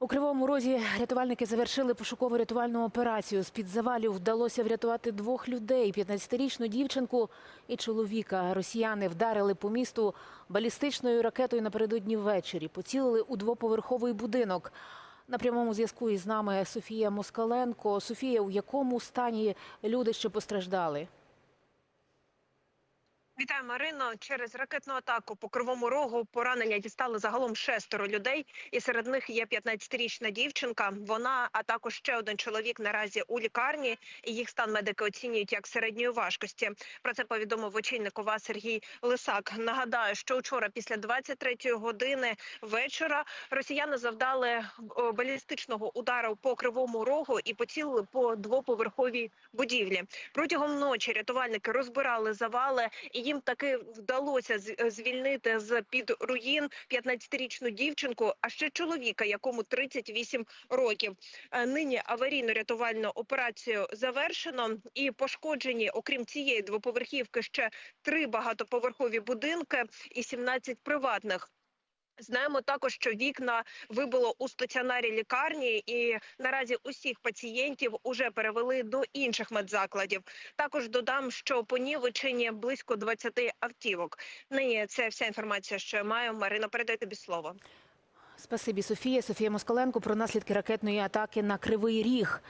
У Кривому Розі рятувальники завершили пошуково-рятувальну операцію. З-під завалів вдалося врятувати двох людей: – 15-річну дівчинку і чоловіка. Росіяни вдарили по місту балістичною ракетою напередодні ввечері. Поцілили у двоповерховий будинок. На прямому зв'язку із нами Софія Москаленко. Софія, у якому стані люди, що постраждали? Вітаю, Марино. Через ракетну атаку по кривому рогу поранення дістали загалом шестеро людей, і серед них є 15-річна дівчинка. Вона, а також ще один чоловік наразі у лікарні. І їх стан медики оцінюють як середньої важкості. Про це повідомив очільник ОВА Сергій Лисак. Нагадаю, що вчора, після 23-ї години вечора, росіяни завдали балістичного удару по кривому рогу і поцілили по двоповерховій будівлі. Протягом ночі рятувальники розбирали завали, і їм таки вдалося звільнити з під руїн 15-річну дівчинку, а ще чоловіка, якому 38 років. Е, Нині аварійно-рятувальну операцію завершено і пошкоджені, окрім цієї двоповерхівки, ще три багатоповерхові будинки і 17 приватних. Знаємо також, що вікна вибило у стаціонарі лікарні, і наразі усіх пацієнтів уже перевели до інших медзакладів. Також додам, що по понівечені близько 20 автівок. Нині це вся інформація, що я маю. Марина, передай тобі слово. Спасибі, Софія. Софія Москаленко про наслідки ракетної атаки на Кривий Ріг.